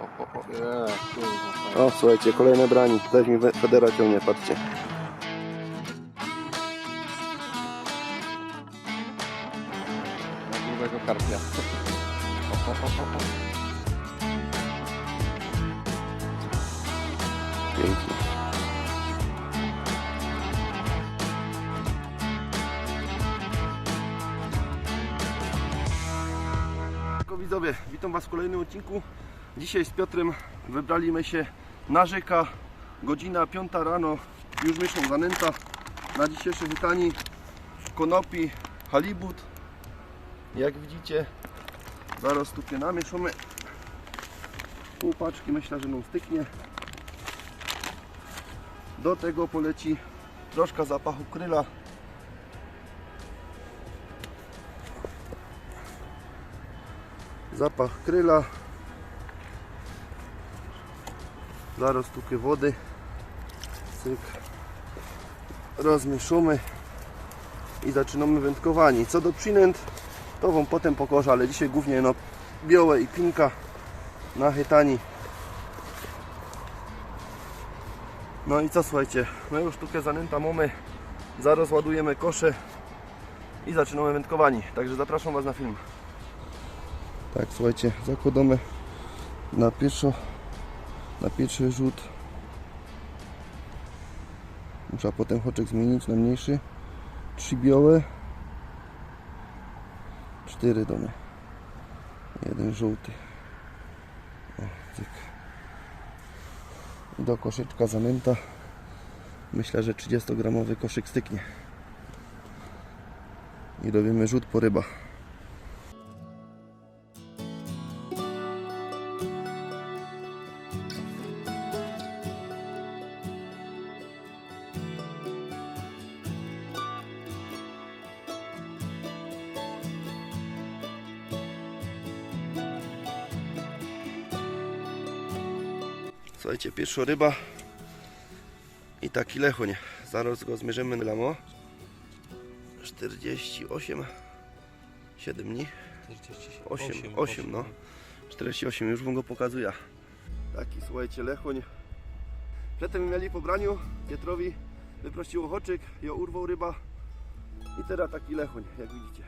o, o. Nie, kurwa. O, słuchajcie, kolejne brani. Też mi we- Federa ciągnie, patrzcie. Na grubego karpia. O, o, o, o, o. Pięknie. Tylko widzowie, witam Was w kolejnym odcinku. Dzisiaj z Piotrem wybraliśmy się na rzeka. Godzina 5 rano, już myślą zanęta. Na dzisiejsze wytani konopi, halibut. Jak widzicie, zaraz tu namieszamy. Pół paczki myślę, że nam styknie. Do tego poleci troszkę zapachu kryla. Zapach kryla. Zaraz tukę wody. Cyk. Rozmieszamy i zaczynamy wędkowanie. Co do przynęt, to Wam potem pokażę, ale dzisiaj głównie no białe i pinka na chytani. No i co słuchajcie, my już sztukę zanęta mamy, zaraz ładujemy kosze i zaczynamy wędkowanie, także zapraszam Was na film. Tak słuchajcie, zakładamy na pierwszo, na pierwszy rzut. Muszę potem hoczek zmienić na mniejszy. Trzy białe, cztery domy, jeden żółty. O, cyk do koszyczka zanęta. Myślę, że 30-gramowy koszyk styknie. I robimy rzut po ryba. Pierwsza ryba. I taki lechoń. Zaraz go zmierzymy na lamo. 48 7 dni. 8, 8 no. 48 już wam go pokazuję. Taki słuchajcie lechoń. Przedtem mieli po braniu. Pietrowi wyprosił ochoczyk i urwał ryba. I teraz taki lechoń jak widzicie.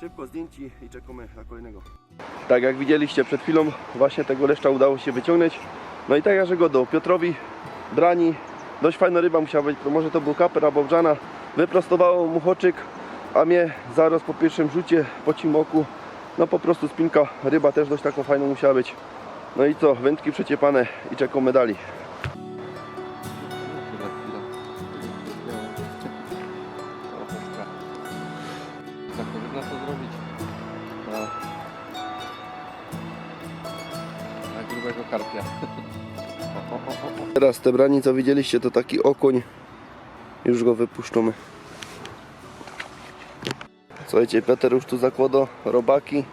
Szybko zdjęci i czekamy na kolejnego. Tak jak widzieliście przed chwilą właśnie tego leszcza udało się wyciągnąć no i tak jak do Piotrowi brani. Dość fajna ryba musiała być, może to był kaper albo brzana. Wyprostowało mu hoczyk, a mnie zaraz po pierwszym rzucie po cimoku, no po prostu spinka ryba też dość taką fajną musiała być. No i co, wędki przeciepane i czekam medali. Teraz te brani co widzieliście to taki okoń. Już go wypuszczamy. Słuchajcie, Peter już tu zakłada robaki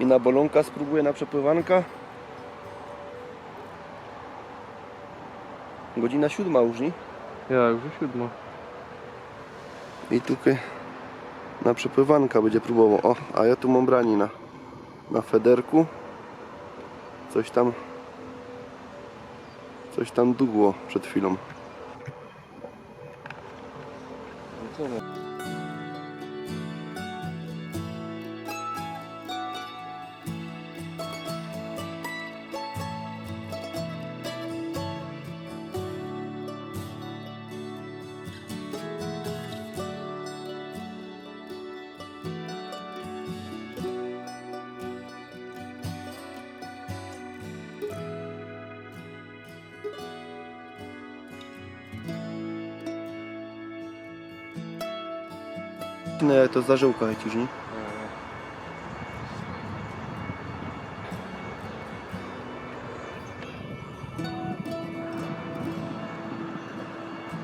i na bolonka spróbuje na przepływanka. Godzina siódma już, nie? Ja, już siódma. I tutaj na przepływanka będzie próbował. O, a ja tu mam brani na, na federku. Coś tam coś tam dugło przed chwilą. No to zażyłka już, nie?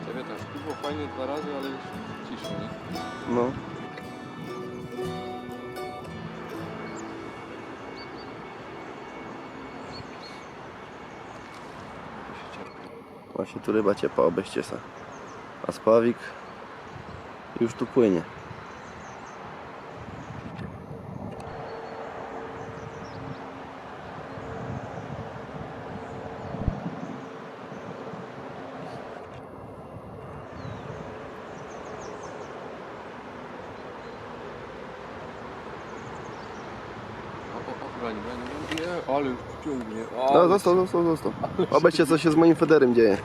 Ciebie też. Było fajnie dwa razy, ale już cisza, nie? No. Właśnie tu ryba ciepła, obejście se. A spławik już tu płynie. Bań, bań. Nie, ale już ciągnie. No został, został, został. Obejście co się z moim federem dzieje.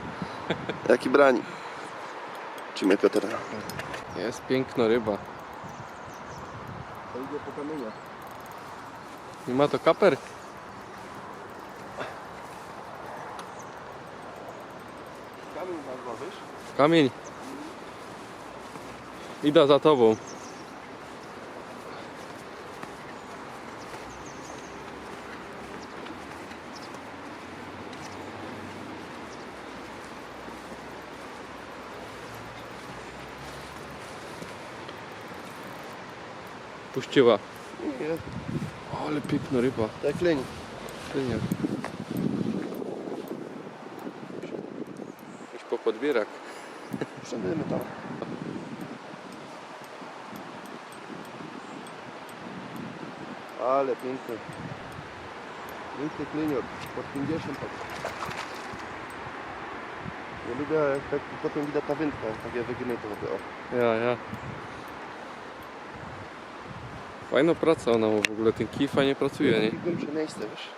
Jaki brani. Czymy Piotra. Jest piękna ryba. To idzie po kamieniach. Nie ma to kaper? Kamień nazwa, wiesz? Kamień. Idę za tobą. Puściła. Nie, Ale piękna ryba. tak leń. Synia. Już po podbierak. Wszędziemy tam. Ale piękny. Piękny klinior. Pod 50 tak. Nie lubię jak tak potem widać ta wędka, jak takie wygyny to mówię, o. Ja, ja. Fajna praca ona ma w ogóle, ten kij fajnie pracuje, nie? Głębsze miejsce, wiesz.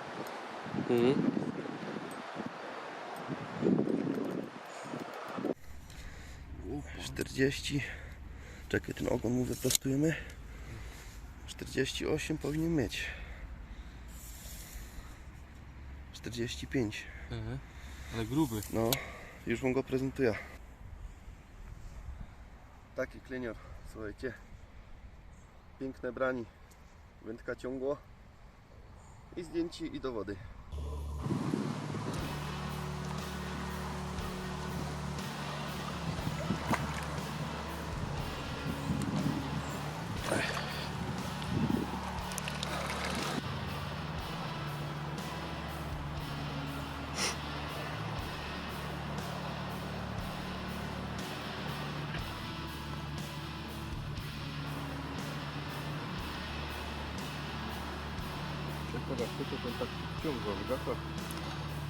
Mhm. U, 40. Czekaj, ten ogon mu wyprostujemy. 48 powinien mieć. 45. Ale gruby. No, już wam go prezentuję. Taki klinior, słuchajcie. Piękne brani. Wędka ciągło. I zdjęcie i do wody.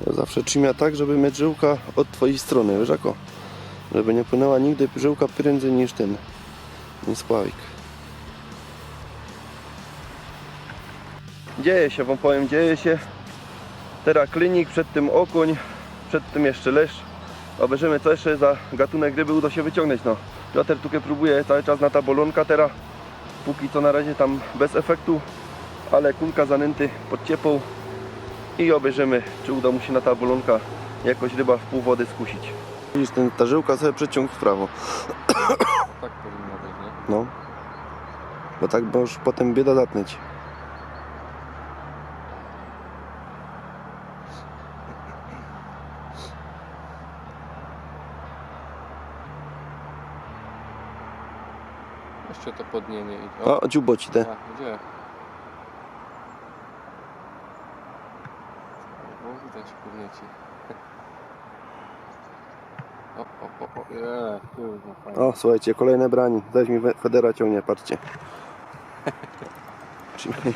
Ja zawsze trzymia tak, żeby mieć żyłka od twojej strony, wiesz jako? Żeby nie płynęła nigdy żyłka prędzej niż ten, niż spławik. Dzieje się, wam powiem, dzieje się. Teraz klinik, przed tym okoń, przed tym jeszcze leszcz. Obejrzymy co jeszcze za gatunek ryby uda się wyciągnąć. No. Piotr tutaj próbuje cały czas na ta bolonka teraz. Póki co na razie tam bez efektu, ale kulka zanęty pod ciepą i obejrzymy, czy uda mu się na ta bolonka jakoś ryba w pół wody skusić. Widzisz, ten, ta żyłka sobie przeciąg w prawo. Tak powinno być, nie? No. Bo tak możesz potem bieda zatnąć. Jeszcze to podnienie idzie. O, dziubo ci te. A, gdzie? O, podnieci. O, o, o, o, je, kurwa, fajnie. O, słuchajcie, kolejne brani. Zaś mi Federa ciągnie, patrzcie. Trzymaj.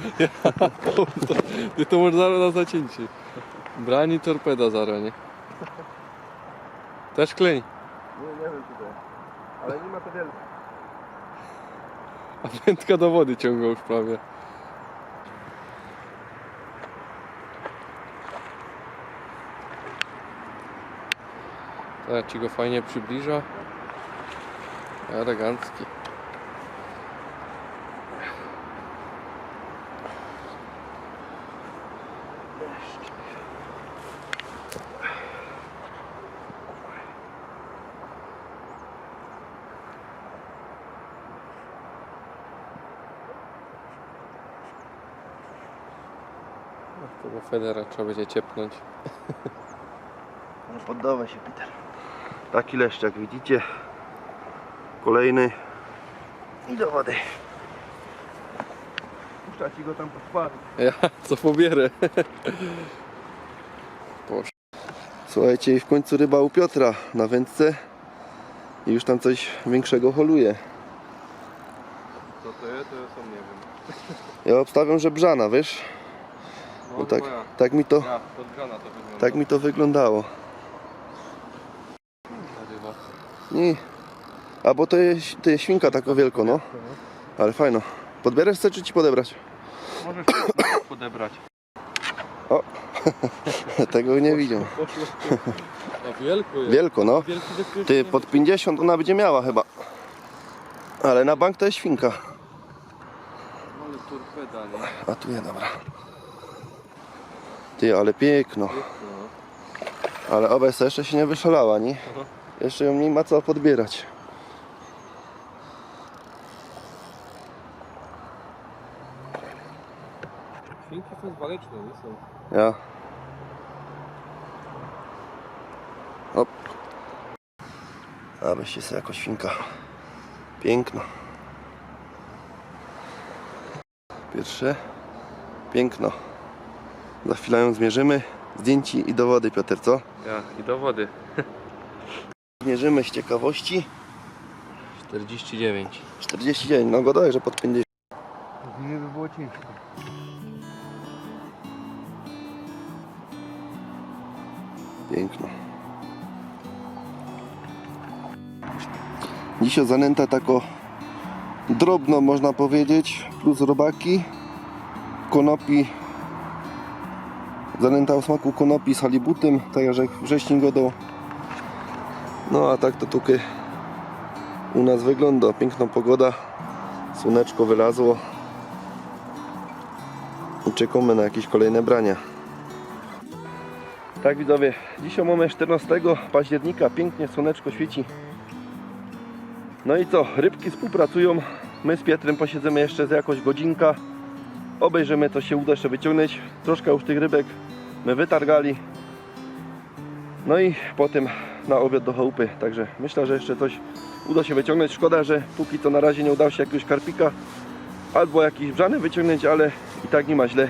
Ty to możesz zaraz na zacięcie. Brani torpeda zaraz, nie? Też kleń. Nie, nie wiem czy to Ale nie ma to wiele. A wędka do wody ciągła już prawie. Tak ci go fajnie przybliża. Elegancki. Tego Federa trzeba będzie ciepnąć. Nie poddawaj się, Peter. Taki leszcz, jak widzicie. Kolejny. I do wody. Puszcza ci go tam pod spadu. Ja co pobierę. Boże. Słuchajcie, i w końcu ryba u Piotra na wędce. I już tam coś większego holuje. Co to jest, to ja sam nie wiem. Ja obstawiam, że brzana, wiesz? No, tak, tak mi to, Ja, to tak mi to wyglądało. Ryba. Nie. A bo to jest, to jest świnka taka wielko, no. Ale fajno. Podbierasz chcę, czy ci podebrać? Możesz podebrać. O, tego nie widział. Poszło. A wielko jest. Wielko, no. Ty, pod 50 ona będzie miała chyba. Ale na bank to jest świnka. Ale torpeda, nie? A tu jest, dobra. Ty, ale piękno. No. Ale OBS jeszcze się nie wyszalała, nie? Jeszcze ją nie ma co podbierać. Świnki są waleczne, nie są? Ja. Op. A weźcie sobie jako świnka. Piękno. Pierwsze. Piękno. Za chwilę ją zmierzymy. Zdjęci i dowody, Piotr, co? Ja, i do wody. Zmierzymy z ciekawości. 49. 49, no go daj, że pod 50. Nie by było ciężko. Piękno. Dzisiaj zanęta tako drobno można powiedzieć, plus robaki, konopi, zanęta o smaku konopi z halibutem, tak jak wcześniej godał. No a tak to tutaj u nas wygląda, piękna pogoda, słoneczko wylazło. I czekamy na jakieś kolejne brania. Tak widzowie, dzisiaj mamy 14 października, pięknie słoneczko świeci. No i co, rybki współpracują, my z Pietrem posiedzimy jeszcze za jakąś godzinka, obejrzymy co się uda jeszcze wyciągnąć, troszkę już tych rybek my wytargali. No i potem na obiad do chałupy, także myślę, że jeszcze coś uda się wyciągnąć. Szkoda, że póki co na razie nie udało się jakiegoś karpika albo jakiś brzany wyciągnąć, ale i tak nie ma źle.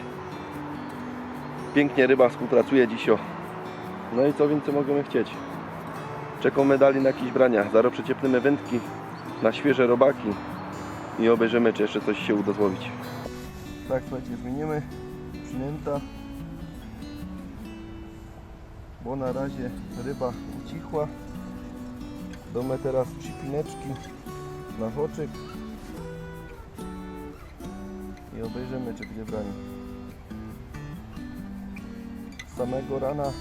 Pięknie ryba współpracuje dzisiaj. No i co więcej możemy chcieć? Czekamy dalej na jakieś brania. Zaraz przeciepnymy wędki na świeże robaki i obejrzymy, czy jeszcze coś się uda złowić. Tak, słuchajcie, zmienimy przynęta, bo na razie ryba ucichła. Damy teraz przypineczki na hoczyk i obejrzymy, czy będzie branie z samego rana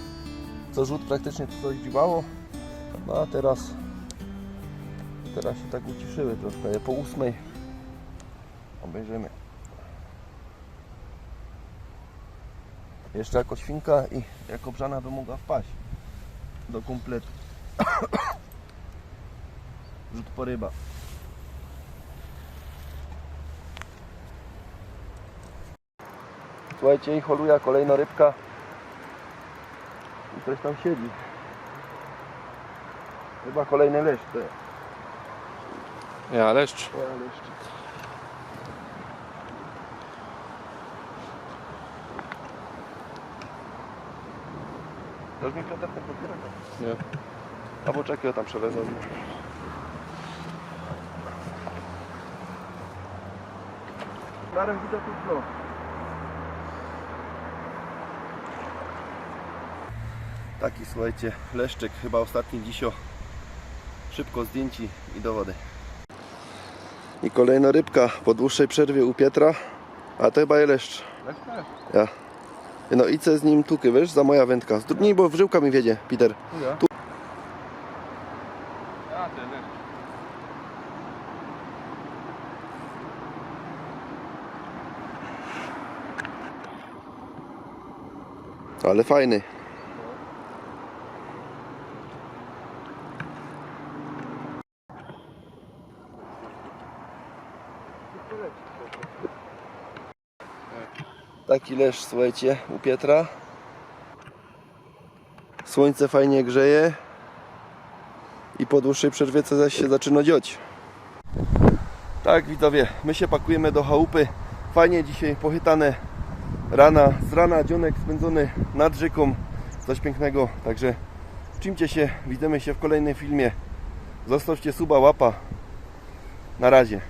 co rzut praktycznie coś dziwało no a teraz teraz się tak uciszyły troszkę po ósmej obejrzymy. Jeszcze jako świnka i jako brzana by mogła wpaść do kompletu rzut po ryba Słuchajcie, i holuja kolejna rybka i coś tam siedzi. Chyba kolejny leszcz. to jest. Ja, leszcz. O, leszcz. Dasz mi Piotr ten podbierak? Nie. Albo czekaj, ja tam przevezę. Darem widzę tu dno. Taki słuchajcie, leszczyk chyba ostatni dzisio. Szybko zdjęci i do wody. I kolejna rybka po dłuższej przerwie u Pietra. A to chyba jest leszcz. Ja. No i co z nim tuky, wiesz, za moja wędka. Z drugiej, bo wrzyłka mi wiedzie, Peter. Ja. Tu. Ale fajny. Taki leszcz, słuchajcie, u Pietra. Słońce fajnie grzeje. I po dłuższej przerwie zaś się zaczyna dziać. Tak widzowie, my się pakujemy do chałupy. Fajnie dzisiaj pochytane rana, z rana dzionek spędzony nad rzeką. Coś pięknego, także czymcie się, widzimy się w kolejnym filmie. Zostawcie suba, łapa. Na razie.